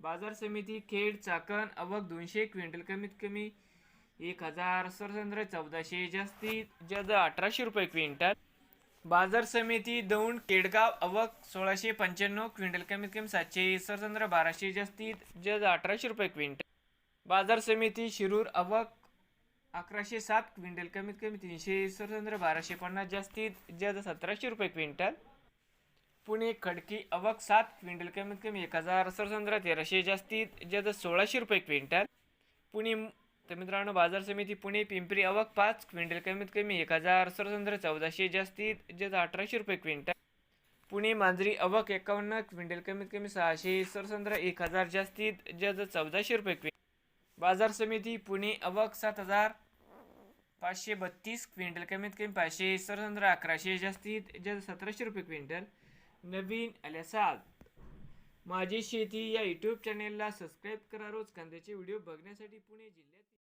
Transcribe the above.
बाजार समिती खेड चाकण अवक दोनशे क्विंटल कमीत कमी एक हजार सरसंद्र चौदाशे जास्तीत जास्त अठराशे रुपये क्विंटल. बाजार समिती दौंड केडगाव अवक सोळाशे पंच्याण्णव क्विंटल कमीत कमी सातशे सरसंद्र बाराशे जास्तीत जज अठराशे रुपये क्विंटल. बाजार समिती शिरूर अवक अकराशे सात क्विंटल कमीत कमी तीनशे सरसंद्र बाराशे पन्नास जास्तीत जद सतराशे रुपये क्विंटल. पुणे खडकी अवक सात क्विंटल कमीत कमी एक हजार सरसंद्र तेराशे जास्तीत जास्त सोळाशे रुपये क्विंटल. पुणे तर मित्रांनो बाजार समिती पुणे पिंपरी अवक पाच क्विंटल कमीत कमी एक हजार सरसंद्र चौदाशे जास्तीत जास्त अठराशे रुपये क्विंटल. पुणे मांजरी अवक एकावन्न क्विंटल कमीत कमी सहाशे सरसंद्र एक हजार जास्तीत जास्त चौदाशे रुपये क्विंटल. बाजार समिती पुणे अवक सात हजार पाचशे बत्तीस क्विंटल कमीत कमी पाचशे सरसंद्र अकराशे जास्तीत जास्त सतराशे रुपये क्विंटल. नवीन आल्यासाल माझी शेती या यूट्यूब चॅनेलला सबस्क्राईब करा. रोज कांद्याचे व्हिडिओ बघण्यासाठी पुणे जिल्ह्यात